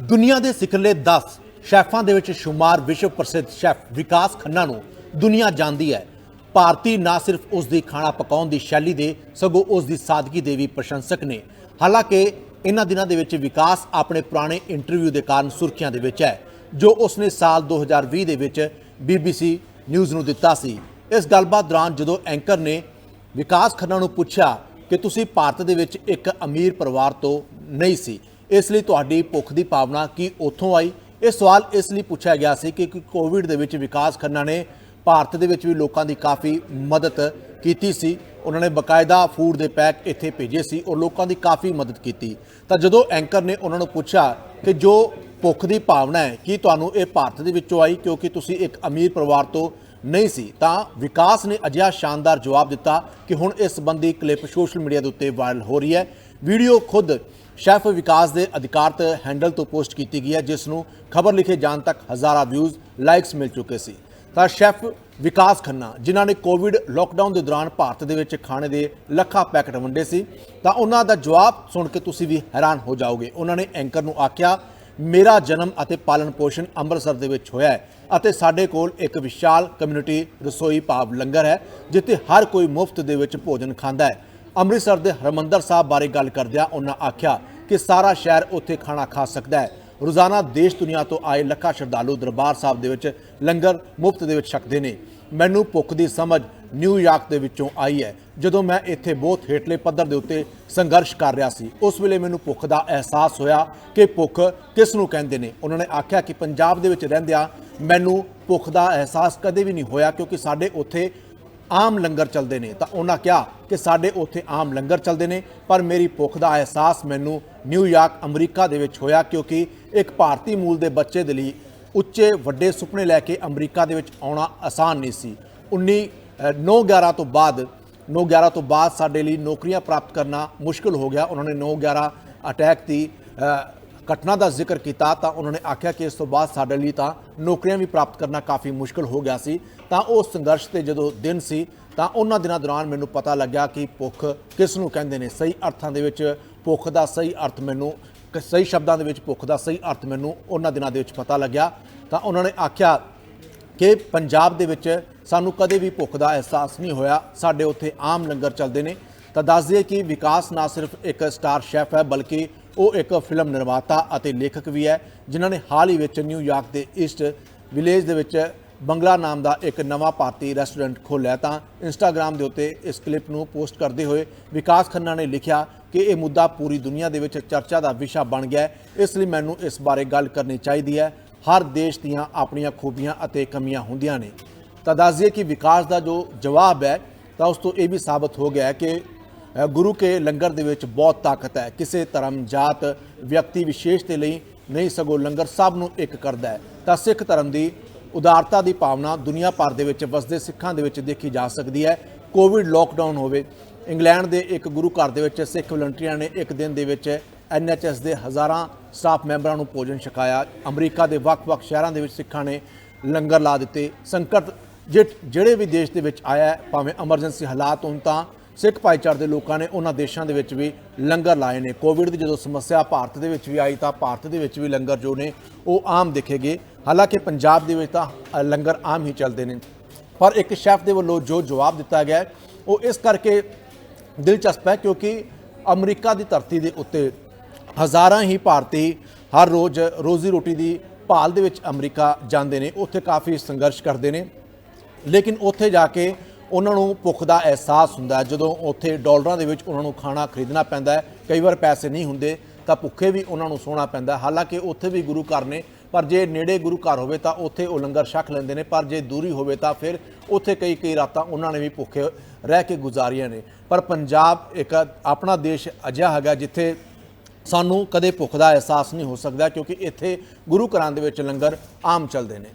ਦੁਨੀਆ ਦੇ ਸਿਖਰਲੇ 10 ਸ਼ੈਫਾਂ ਦੇ ਵਿੱਚ ਸ਼ੁਮਾਰ ਵਿਸ਼ਵ ਪ੍ਰਸਿੱਧ ਸ਼ੈਫ ਵਿਕਾਸ ਖੰਨਾ ਨੂੰ ਦੁਨੀਆ ਜਾਣਦੀ ਹੈ। ਭਾਰਤੀ ਨਾ ਸਿਰਫ ਉਸ ਦੀ ਖਾਣਾ ਪਕਾਉਣ ਦੀ ਸ਼ੈਲੀ ਦੇ, ਸਗੋਂ ਉਸ ਦੀ ਸਾਦਗੀ ਦੇ ਵੀ ਪ੍ਰਸ਼ੰਸਕ ਨੇ। ਹਾਲਾਂਕਿ ਇਹਨਾਂ ਦਿਨਾਂ ਦੇ ਵਿੱਚ ਵਿਕਾਸ ਆਪਣੇ ਪੁਰਾਣੇ ਇੰਟਰਵਿਊ ਦੇ ਕਾਰਨ ਸੁਰਖੀਆਂ ਦੇ ਵਿੱਚ ਹੈ, ਜੋ ਉਸਨੇ ਸਾਲ 2020 ਦੇ ਵਿੱਚ BBC ਨਿਊਜ਼ ਨੂੰ ਦਿੱਤਾ ਸੀ। ਇਸ ਗੱਲਬਾਤ ਦੌਰਾਨ ਜਦੋਂ ਐਂਕਰ ਨੇ ਵਿਕਾਸ ਖੰਨਾ ਨੂੰ ਪੁੱਛਿਆ ਕਿ ਤੁਸੀਂ ਭਾਰਤ ਦੇ ਵਿੱਚ ਇੱਕ ਅਮੀਰ ਪਰਿਵਾਰ ਤੋਂ ਨਹੀਂ ਸੀ ਇਸ ਲਈ ਤੁਹਾਡੀ ਭੁੱਖ ਦੀ ਭਾਵਨਾ ਕੀ ਉੱਥੋਂ ਆਈ? ਇਹ ਸਵਾਲ ਇਸ ਲਈ ਪੁੱਛਿਆ ਗਿਆ ਸੀ ਕਿ ਕੋਵਿਡ ਦੇ ਵਿੱਚ ਵਿਕਾਸ ਖੰਨਾ ਨੇ ਭਾਰਤ ਦੇ ਵਿੱਚ ਵੀ ਲੋਕਾਂ ਦੀ ਕਾਫੀ ਮਦਦ ਕੀਤੀ ਸੀ। ਉਹਨਾਂ ਨੇ ਬਕਾਇਦਾ ਫੂਡ ਦੇ ਪੈਕ ਇੱਥੇ ਭੇਜੇ ਸੀ ਔਰ ਲੋਕਾਂ ਦੀ ਕਾਫੀ ਮਦਦ ਕੀਤੀ। ਤਾਂ ਜਦੋਂ ਐਂਕਰ ਨੇ ਉਹਨਾਂ ਨੂੰ ਪੁੱਛਿਆ ਕਿ ਜੋ ਭੁੱਖ ਦੀ ਭਾਵਨਾ ਹੈ, ਕੀ ਤੁਹਾਨੂੰ ਇਹ ਭਾਰਤ ਦੇ ਵਿੱਚੋਂ ਆਈ ਕਿਉਂਕਿ ਤੁਸੀਂ ਇੱਕ ਅਮੀਰ ਪਰਿਵਾਰ ਤੋਂ ਨਹੀਂ ਸੀ? ਤਾਂ ਵਿਕਾਸ ਨੇ ਅਜਿਹਾ ਸ਼ਾਨਦਾਰ ਜਵਾਬ ਦਿੱਤਾ ਕਿ ਹੁਣ ਇਸ ਸੰਬੰਧੀ ਕਲਿੱਪ ਸੋਸ਼ਲ ਮੀਡੀਆ ਦੇ ਉੱਤੇ ਵਾਇਰਲ ਹੋ ਰਹੀ ਹੈ। ਵੀਡੀਓ ਖੁਦ ਸ਼ੈਫ ਵਿਕਾਸ ਦੇ ਅਧਿਕਾਰਤ ਹੈਂਡਲ ਤੋਂ ਪੋਸਟ ਕੀਤੀ ਗਈ ਹੈ, ਜਿਸ ਨੂੰ ਖਬਰ ਲਿਖੇ ਜਾਣ ਤੱਕ ਹਜ਼ਾਰਾਂ ਵਿਊਜ਼ ਲਾਈਕਸ ਮਿਲ ਚੁੱਕੇ ਸੀ। ਤਾਂ ਸ਼ੈਫ ਵਿਕਾਸ ਖੰਨਾ, ਜਿਨ੍ਹਾਂ ਨੇ ਕੋਵਿਡ ਲੋਕਡਾਊਨ ਦੇ ਦੌਰਾਨ ਭਾਰਤ ਦੇ ਵਿੱਚ ਖਾਣੇ ਦੇ ਲੱਖਾਂ ਪੈਕਟ ਵੰਡੇ ਸੀ, ਤਾਂ ਉਹਨਾਂ ਦਾ ਜਵਾਬ ਸੁਣ ਕੇ ਤੁਸੀਂ ਵੀ ਹੈਰਾਨ ਹੋ ਜਾਓਗੇ। ਉਹਨਾਂ ਨੇ ਐਂਕਰ ਨੂੰ ਆਖਿਆ, ਮੇਰਾ ਜਨਮ ਅਤੇ ਪਾਲਣ ਪੋਸ਼ਣ ਅੰਮ੍ਰਿਤਸਰ ਦੇ ਵਿੱਚ ਹੋਇਆ ਹੈ ਅਤੇ ਸਾਡੇ ਕੋਲ ਇੱਕ ਵਿਸ਼ਾਲ ਕਮਿਊਨਿਟੀ ਰਸੋਈ ਭਾਵ ਲੰਗਰ ਹੈ, ਜਿੱਥੇ ਹਰ ਕੋਈ ਮੁਫਤ ਦੇ ਵਿੱਚ ਭੋਜਨ ਖਾਂਦਾ ਹੈ। ਅੰਮ੍ਰਿਤਸਰ ਦੇ ਹਰਮੰਦਰ ਸਾਹਿਬ ਬਾਰੇ ਗੱਲ ਕਰਦਿਆਂ ਉਹਨਾਂ ਆਖਿਆ ਕਿ ਸਾਰਾ ਸ਼ਹਿਰ ਉੱਥੇ ਖਾਣਾ ਖਾ ਸਕਦਾ ਹੈ। ਰੋਜ਼ਾਨਾ ਦੇਸ਼ ਦੁਨੀਆ ਤੋਂ ਆਏ ਲੱਖਾਂ ਸ਼ਰਧਾਲੂ ਦਰਬਾਰ ਸਾਹਿਬ ਦੇ ਵਿੱਚ ਲੰਗਰ ਮੁਫਤ ਦੇ ਵਿੱਚ ਛਕਦੇ ਨੇ। ਮੈਨੂੰ ਭੁੱਖ ਦੀ ਸਮਝ ਨਿਊਯਾਰਕ ਦੇ ਵਿੱਚੋਂ ਆਈ ਹੈ। ਜਦੋਂ ਮੈਂ ਇੱਥੇ ਬਹੁਤ ਹੇਠਲੇ ਪੱਧਰ ਦੇ ਉੱਤੇ ਸੰਘਰਸ਼ ਕਰ ਰਿਹਾ ਸੀ, ਉਸ ਵੇਲੇ ਮੈਨੂੰ ਭੁੱਖ ਦਾ ਅਹਿਸਾਸ ਹੋਇਆ ਕਿ ਭੁੱਖ ਕਿਸ ਨੂੰ ਕਹਿੰਦੇ ਨੇ। ਉਹਨਾਂ ਨੇ ਆਖਿਆ ਕਿ ਪੰਜਾਬ ਦੇ ਵਿੱਚ ਰਹਿੰਦਿਆਂ ਮੈਨੂੰ ਭੁੱਖ ਦਾ ਅਹਿਸਾਸ ਕਦੇ ਵੀ ਨਹੀਂ ਹੋਇਆ ਕਿਉਂਕਿ ਸਾਡੇ ਉੱਥੇ ਆਮ ਲੰਗਰ ਚੱਲਦੇ ਨੇ, ਤਾਂ ਉਹਨਾਂ ਕਿਹਾ ਕਿ ਸਾਡੇ ਉੱਥੇ ਆਮ ਲੰਗਰ ਚੱਲਦੇ ਨੇ, ਪਰ ਮੇਰੀ ਭੁੱਖ ਦਾ ਅਹਿਸਾਸ ਮੈਨੂੰ ਨਿਊਯਾਰਕ ਅਮਰੀਕਾ ਦੇ ਵਿੱਚ ਹੋਇਆ ਕਿਉਂਕਿ ਇੱਕ ਭਾਰਤੀ ਮੂਲ ਦੇ ਬੱਚੇ ਦੇ ਲਈ ਉੱਚੇ, ਵੱਡੇ ਸੁਪਨੇ ਲੈ ਕੇ ਅਮਰੀਕਾ ਦੇ ਵਿੱਚ ਆਉਣਾ ਆਸਾਨ ਨਹੀਂ ਸੀ। 19 9 11 ਤੋਂ ਬਾਅਦ 9 11 ਤੋਂ ਬਾਅਦ ਸਾਡੇ ਲਈ ਨੌਕਰੀਆਂ ਪ੍ਰਾਪਤ ਕਰਨਾ ਮੁਸ਼ਕਲ ਹੋ ਗਿਆ। ਉਹਨਾਂ ਨੇ 9 11 ਅਟੈਕ ਦੀ ਘਟਨਾ ਦਾ ਜ਼ਿਕਰ ਕੀਤਾ ਤਾਂ ਉਹਨਾਂ ਨੇ ਆਖਿਆ ਕਿ ਇਸ ਤੋਂ ਬਾਅਦ ਸਾਡੇ ਲਈ ਤਾਂ ਨੌਕਰੀਆਂ ਵੀ ਪ੍ਰਾਪਤ ਕਰਨਾ ਕਾਫੀ ਮੁਸ਼ਕਲ ਹੋ ਗਿਆ ਸੀ। ਤਾਂ ਉਹ ਸੰਘਰਸ਼ ਤੇ ਜਦੋਂ ਦਿਨ ਸੀ, ਤਾਂ ਉਹਨਾਂ ਦਿਨਾਂ ਦੌਰਾਨ ਮੈਨੂੰ ਪਤਾ ਲੱਗਿਆ ਕਿ ਭੁੱਖ ਕਿਸ ਨੂੰ ਕਹਿੰਦੇ ਨੇ, ਸਹੀ ਅਰਥਾਂ ਦੇ ਵਿੱਚ ਭੁੱਖ ਦਾ ਸਹੀ ਅਰਥ ਮੈਨੂੰ ਸਹੀ ਸ਼ਬਦਾਂ ਦੇ ਵਿੱਚ ਭੁੱਖ ਦਾ ਸਹੀ ਅਰਥ ਮੈਨੂੰ ਉਹਨਾਂ ਦਿਨਾਂ ਦੇ ਵਿੱਚ ਪਤਾ ਲੱਗਿਆ। ਤਾਂ ਉਹਨਾਂ ਨੇ ਆਖਿਆ ਕਿ ਪੰਜਾਬ ਦੇ ਵਿੱਚ ਸਾਨੂੰ ਕਦੇ ਵੀ ਭੁੱਖ ਦਾ ਅਹਿਸਾਸ ਨਹੀਂ ਹੋਇਆ। ਸਾਡੇ ਉੱਥੇ ਆਮ ਲੰਗਰ ਚੱਲਦੇ ਨੇ। ਤਾਂ ਦੱਸ ਦਈਏ ਕਿ ਵਿਕਾਸ ਨਾ ਸਿਰਫ ਇੱਕ ਸਟਾਰ ਸ਼ੈਫ ਹੈ, ਬਲਕਿ ਉਹ ਇੱਕ ਫਿਲਮ ਨਿਰਮਾਤਾ ਅਤੇ ਲੇਖਕ ਵੀ ਹੈ, ਜਿਨ੍ਹਾਂ ਨੇ ਹਾਲ ਹੀ ਵਿੱਚ ਨਿਊਯਾਰਕ ਦੇ ਈਸਟ ਵਿਲੇਜ ਦੇ ਵਿੱਚ ਬੰਗਲਾ ਨਾਮ ਦਾ ਇੱਕ ਨਵਾਂ ਭਾਰਤੀ ਰੈਸਟੋਰੈਂਟ ਖੋਲ੍ਹਿਆ ਤਾਂ ਇੰਸਟਾਗ੍ਰam ਦੇ ਉੱਤੇ ਇਸ ਕਲਿੱਪ ਨੂੰ ਪੋਸਟ ਕਰਦੇ ਹੋਏ ਵਿਕਾਸ ਖੰਨਾ ਨੇ ਲਿਖਿਆ ਕਿ ਇਹ ਮੁੱਦਾ ਪੂਰੀ ਦੁਨੀਆ ਦੇ ਵਿੱਚ ਚਰਚਾ ਦਾ ਵਿਸ਼ਾ ਬਣ ਗਿਆ ਹੈ। ਇਸ ਲਈ ਮੈਨੂੰ ਇਸ ਬਾਰੇ ਗੱਲ ਕਰਨੀ ਚਾਹੀਦੀ ਹੈ। ਹਰ ਦੇਸ਼ ਦੀਆਂ ਆਪਣੀਆਂ ਖੂਬੀਆਂ ਅਤੇ ਕਮੀਆਂ ਹੁੰਦੀਆਂ ਨੇ। ਤਾਂ ਦੱਸ ਦਈਏ ਕਿ ਵਿਕਾਸ ਦਾ ਜੋ ਜਵਾਬ ਹੈ, ਤਾਂ ਉਸ ਤੋਂ ਇਹ ਵੀ ਸਾਬਤ ਹੋ ਗਿਆ ਹੈ ਕਿ ਗੁਰੂ ਕੇ ਲੰਗਰ ਦੇ ਵਿੱਚ ਬਹੁਤ ਤਾਕਤ ਹੈ। ਕਿਸੇ ਧਰਮ, ਜਾਤ, ਵਿਅਕਤੀ ਵਿਸ਼ੇਸ਼ ਦੇ ਲਈ ਨਹੀਂ ਸਗੋਂ ਲੰਗਰ ਸਭ ਨੂੰ ਇੱਕ ਕਰਦਾ ਹੈ। ਤਾਂ ਸਿੱਖ ਧਰਮ ਦੀ ਉਦਾਰਤਾ ਦੀ ਭਾਵਨਾ ਦੁਨੀਆ ਭਰ ਦੇ ਵਿੱਚ ਵਸਦੇ ਸਿੱਖਾਂ ਦੇ ਵਿੱਚ ਦੇਖੀ ਜਾ ਸਕਦੀ ਹੈ। ਕੋਵਿਡ ਲੋਕਡਾਊਨ ਹੋਵੇ, ਇੰਗਲੈਂਡ ਦੇ ਇੱਕ ਗੁਰੂ ਘਰ ਦੇ ਵਿੱਚ ਸਿੱਖ ਵਲੰਟੀਅਰਾਂ ਨੇ ਇੱਕ ਦਿਨ ਦੇ ਵਿੱਚ ਐਨਐਚਐਸ ਦੇ ਹਜ਼ਾਰਾਂ ਸਟਾਫ ਮੈਂਬਰਾਂ ਨੂੰ ਭੋਜਨ ਛਕਾਇਆ। ਅਮਰੀਕਾ ਦੇ ਵੱਖ-ਵੱਖ ਸ਼ਹਿਰਾਂ ਦੇ ਵਿੱਚ ਸਿੱਖਾਂ ਨੇ ਲੰਗਰ ਲਾ ਦਿੱਤੇ। ਸੰਕਟ ਜਿ- ਜਿਹੜੇ ਵੀ ਦੇਸ਼ ਦੇ ਵਿੱਚ ਆਇਆ ਭਾਵੇਂ ਐਮਰਜੈਂਸੀ ਹਾਲਾਤ ਹੋਣ ਤਾਂ ਸਿੱਖ ਭਾਈਚਾਰੇ ਦੇ ਲੋਕਾਂ ਨੇ ਉਹਨਾਂ ਦੇਸ਼ਾਂ ਦੇ ਵਿੱਚ ਵੀ ਲੰਗਰ ਲਾਏ ਨੇ। ਕੋਵਿਡ ਦੀ ਜਦੋਂ ਸਮੱਸਿਆ ਭਾਰਤ ਦੇ ਵਿੱਚ ਵੀ ਆਈ ਤਾਂ ਭਾਰਤ ਦੇ ਵਿੱਚ ਵੀ ਲੰਗਰ ਜੋ ਨੇ ਉਹ ਆਮ ਦਿਖੇਗੇ। ਹਾਲਾਂਕਿ ਪੰਜਾਬ ਦੇ ਵਿੱਚ ਤਾਂ ਲੰਗਰ ਆਮ ਹੀ ਚੱਲਦੇ ਨੇ। ਪਰ ਇੱਕ ਸ਼ੈਫ ਦੇ ਵੱਲੋਂ ਜੋ ਜਵਾਬ ਦਿੱਤਾ ਗਿਆ ਉਹ ਇਸ ਕਰਕੇ ਦਿਲਚਸਪ ਹੈ ਕਿਉਂਕਿ ਅਮਰੀਕਾ ਦੀ ਧਰਤੀ ਦੇ ਉੱਤੇ ਹਜ਼ਾਰਾਂ ਹੀ ਭਾਰਤੀ ਹਰ ਰੋਜ਼ ਰੋਜ਼ੀ ਰੋਟੀ ਦੀ ਭਾਲ ਦੇ ਵਿੱਚ ਅਮਰੀਕਾ ਜਾਂਦੇ ਨੇ। ਉੱਥੇ ਕਾਫੀ ਸੰਘਰਸ਼ ਕਰਦੇ ਨੇ। ਲੇਕਿਨ ਉੱਥੇ ਜਾ ਕੇ ਉਹਨਾਂ ਨੂੰ ਭੁੱਖ ਦਾ ਅਹਿਸਾਸ ਹੁੰਦਾ ਜਦੋਂ ਉੱਥੇ ਡਾਲਰਾਂ ਦੇ ਵਿੱਚ ਉਹਨਾਂ ਨੂੰ ਖਾਣਾ ਖਰੀਦਣਾ ਪੈਂਦਾ ਹੈ, ਕਈ ਵਾਰ ਪੈਸੇ ਨਹੀਂ ਹੁੰਦੇ, ਤਾਂ ਭੁੱਖੇ ਵੀ ਉਹਨਾਂ ਨੂੰ ਸੌਣਾ ਪੈਂਦਾ ਹਾਲਾਂਕਿ ਉੱਥੇ ਵੀ ਗੁਰੂ ਘਰ ਨੇ, ਪਰ ਜੇ ਨੇੜੇ ਗੁਰੂ ਘਰ ਹੋਵੇ ਤਾਂ ਉੱਥੇ ਉਹ ਲੰਗਰ ਛਕ ਲੈਂਦੇ ਨੇ, ਪਰ ਜੇ ਦੂਰੀ ਹੋਵੇ ਤਾਂ ਫਿਰ ਉੱਥੇ ਕਈ ਕਈ ਰਾਤਾਂ ਉਹਨਾਂ ਨੇ ਵੀ ਭੁੱਖੇ ਰਹਿ ਕੇ ਗੁਜ਼ਾਰੀਆਂ ਨੇ। ਪਰ ਪੰਜਾਬ ਇੱਕ ਆਪਣਾ ਦੇਸ਼ ਅਜਿਹਾ ਹੈਗਾ ਜਿੱਥੇ ਸਾਨੂੰ ਕਦੇ ਭੁੱਖ ਦਾ ਅਹਿਸਾਸ ਨਹੀਂ ਹੋ ਸਕਦਾ, ਕਿਉਂਕਿ ਇੱਥੇ ਗੁਰੂ ਘਰਾਂ ਦੇ ਵਿੱਚ ਲੰਗਰ ਆਮ ਚੱਲਦੇ ਨੇ।